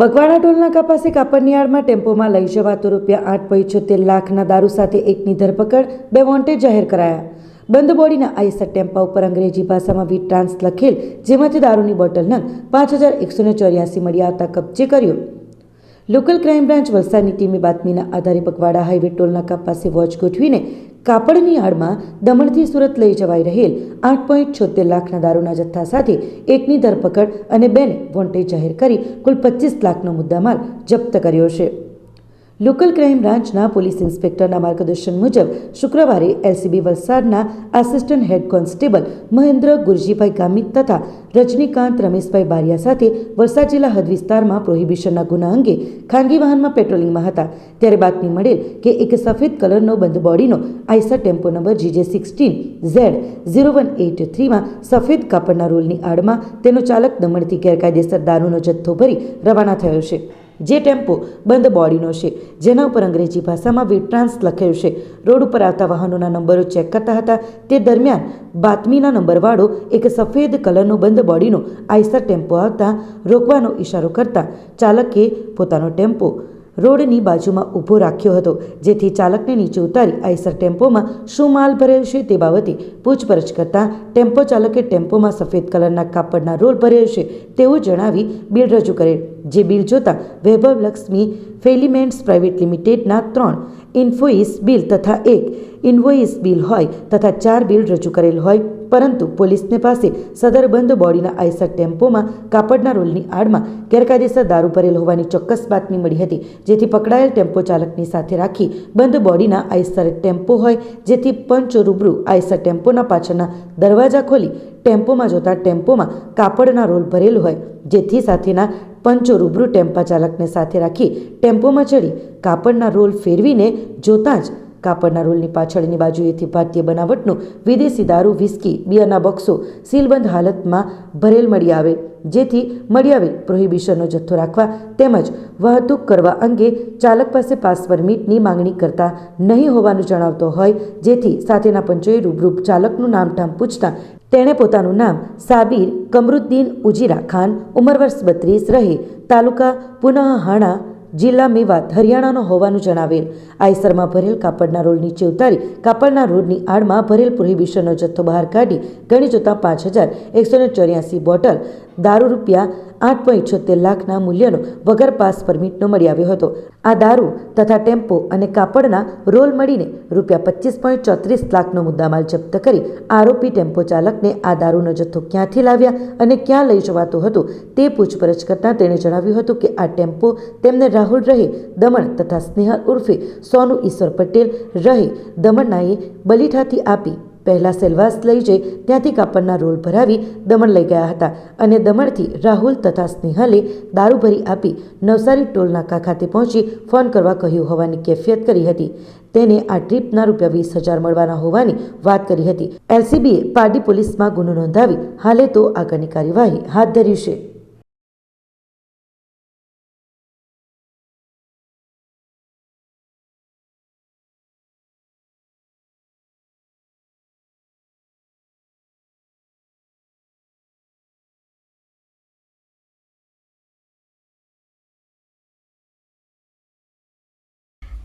બગવાડા ટોલનાકા પાસે કાપડની આડમાં ટેમ્પોમાં લઈ જવાતો રૂપિયા આઠ પોઈન્ટ છોતેર લાખના દારૂ સાથે એકની ધરપકડ, બે વોન્ટેડ જાહેર કરાયા. બંધ બોડીના આઈસર ટેમ્પા ઉપર અંગ્રેજી ભાષામાં વી ટ્રાન્સ લખેલ, જેમાંથી દારૂની બોટલ નંગ પાંચ હજાર એકસો ચોર્યાસી મળી આવતા કબજે કર્યો. લોકલ ક્રાઇમ બ્રાન્ચ વલસાડની ટીમે બાતમીના આધારે પગવાડા હાઈવે ટોલનાકા પાસે વોચ ગોઠવીને કાપડની આડમાં દમણથી સુરત લઈ જવાઈ રહેલ આઠ પોઈન્ટ છોતેર લાખના દારૂના જથ્થા સાથે એકની ધરપકડ અને બેને વોન્ટેજ જાહેર કરી કુલ પચીસ લાખનો મુદ્દામાલ જપ્ત કર્યો છે. લોકલ ક્રાઇમ બ્રાન્ચના પોલીસ ઇન્સ્પેક્ટરના માર્ગદર્શન મુજબ શુક્રવારે એલસીબી વલસાડના assistant head constable Mahendra Gurjibhai Gamit તથા રજનીકાંત રમેશભાઈ બારિયા સાથે વલસાડ જિલ્લા હદ વિસ્તારમાં પ્રોહિબિશનના ગુના અંગે ખાનગી વાહનમાં પેટ્રોલિંગમાં હતા. ત્યારે બાતમી મળેલ કે એક સફેદ કલરનો બંધ બોડીનો Eicher tempo number GJ sixteen Z zero one eight થ્રીમાં સફેદ કાપડના રોલની આડમાં તેનો ચાલક દમણથી ગેરકાયદેસર દારૂનો જથ્થો ભરી રવાના થયો છે. જે ટેમ્પો બંધ બોડીનો છે. જેના ઉપર અંગ્રેજી ભાષામાં વિટ્રાન્સ લખેલું છે. રોડ ઉપર આવતા વાહનોના નંબરો ચેક કરતા હતા. તે દરમિયાન બાતમીના નંબરવાળો એક સફેદ કલરનો બંધ બોડીનો આઈસર ટેમ્પો આવતા રોકવાનો ઇશારો કરતા ચાલકે પોતાનો ટેમ્પો રોડની બાજુમાં ઊભો રાખ્યો હતો, જેથી ચાલકને નીચે ઉતારી આઈસર ટેમ્પોમાં શું માલ ભરેલ છે તે બાબતે પૂછપરછ કરતાં ટેમ્પો ચાલકે ટેમ્પોમાં સફેદ કલરના કાપડના રોલ ભરેલ છે તેવું જણાવી બિલ રજૂ કરેલ, જે બિલ જોતાં વૈભવ લક્ષ્મી ફેલિમેન્ટ્સ પ્રાઇવેટ લિમિટેડના ત્રણ ઇન્ફોઇસ બિલ તથા એક ઇન્વોઇસ બિલ હોય તથા ચાર બિલ રજૂ કરેલ હોય, પરંતુ પોલીસને પાસે સદર બંધ બોડીના આઈસર ટેમ્પોમાં કાપડના રોલની આડમાં ગેરકાયદેસર દારૂ ભરેલ હોવાની ચોક્કસ બાતમી મળી હતી, જેથી પકડાયેલ ટેમ્પો ચાલકની સાથે રાખી બંધ બોડીના આઈસર ટેમ્પો હોય, જેથી પંચ રૂબરૂ આઈસર ટેમ્પોના પાછળના દરવાજા ખોલી ટેમ્પોમાં જોતા ટેમ્પોમાં કાપડના રોલ ભરેલ હોય, જેથી સાથેના પંચો રૂબરૂ ટેમ્પા ચાલકને સાથે રાખી ટેમ્પોમાં ચડી કાપડના રોલ ફેરવીને જોતાં જ કાપડના રોલની પાછળની બાજુએથી ભારતીય બનાવટનું વિદેશી દારૂ વિસ્કી બિયરના બોક્સો સીલબંધ હાલતમાં ભરેલ મળી આવે. જેથી મળી આવેલ પ્રોહિબિશનનો જથ્થો રાખવા તેમજ વાહતુક કરવા અંગે ચાલક પાસે પાસ પરમિટની માંગણી કરતા નહીં હોવાનું જણાવતો હોય. જેથી સાથેના પંચોએ રૂબરૂ ચાલકનું નામઠામ પૂછતા તેણે પોતાનું નામ સાબિર કમરુદ્દીન ઉજીરા ખાન, ઉંમર વર્ષ બત્રીસ, રહે તાલુકા પુનઃહાણા જિલ્લા મેવાત હરિયાણાનો હોવાનું જણાવેલ. આઈસરમાં ભરેલ કાપડના રોલ નીચે ઉતારી કાપડના રોડની આડમાં ભરેલ પ્રોહિબિશનનો જથ્થો બહાર કાઢી ગણી જોતા પાંચ હજાર એકસો ચોર્યાસી બોટલ દારૂ રૂપિયા આઠ પોઈન્ટ છોતેર લાખના મૂલ્યનો વગર પાસ પરમિટનો મળી આવ્યો હતો. આ દારૂ તથા ટેમ્પો અને કાપડના રોલ મળીને રૂપિયા પચીસ પોઈન્ટ ચોત્રીસ લાખનો મુદ્દામાલ જપ્ત કરી આરોપી ટેમ્પો ચાલકને આ દારૂનો જથ્થો ક્યાંથી લાવ્યા અને ક્યાં લઈ જવાતો હતો તે પૂછપરછ કરતાં તેણે જણાવ્યું હતું કે આ ટેમ્પો તેમને રાહુલ રહે, દમણ તથા સ્નેહલ ઉર્ફે સોનુ ઈશ્વર પટેલ રહે, દમણનાએ બલીઠાથી આપી પહેલાં સેલવાસ લઈ જઈ ત્યાંથી કાપડના રોલ ભરાવી દમણ લઈ ગયા હતા અને દમણથી રાહુલ તથા સ્નેહલે દારૂ ભરી આપી નવસારી ટોલ નાકા ખાતે પહોંચી ફોન કરવા કહ્યું હોવાની કેફિયત કરી હતી. તેને આ ટ્રીપના રૂપિયા વીસ હજાર મળવાના હોવાની વાત કરી હતી. એલસીબીએ પારડી પોલીસમાં ગુનો નોંધાવી હાલે તો આગળની કાર્યવાહી હાથ ધરી છે.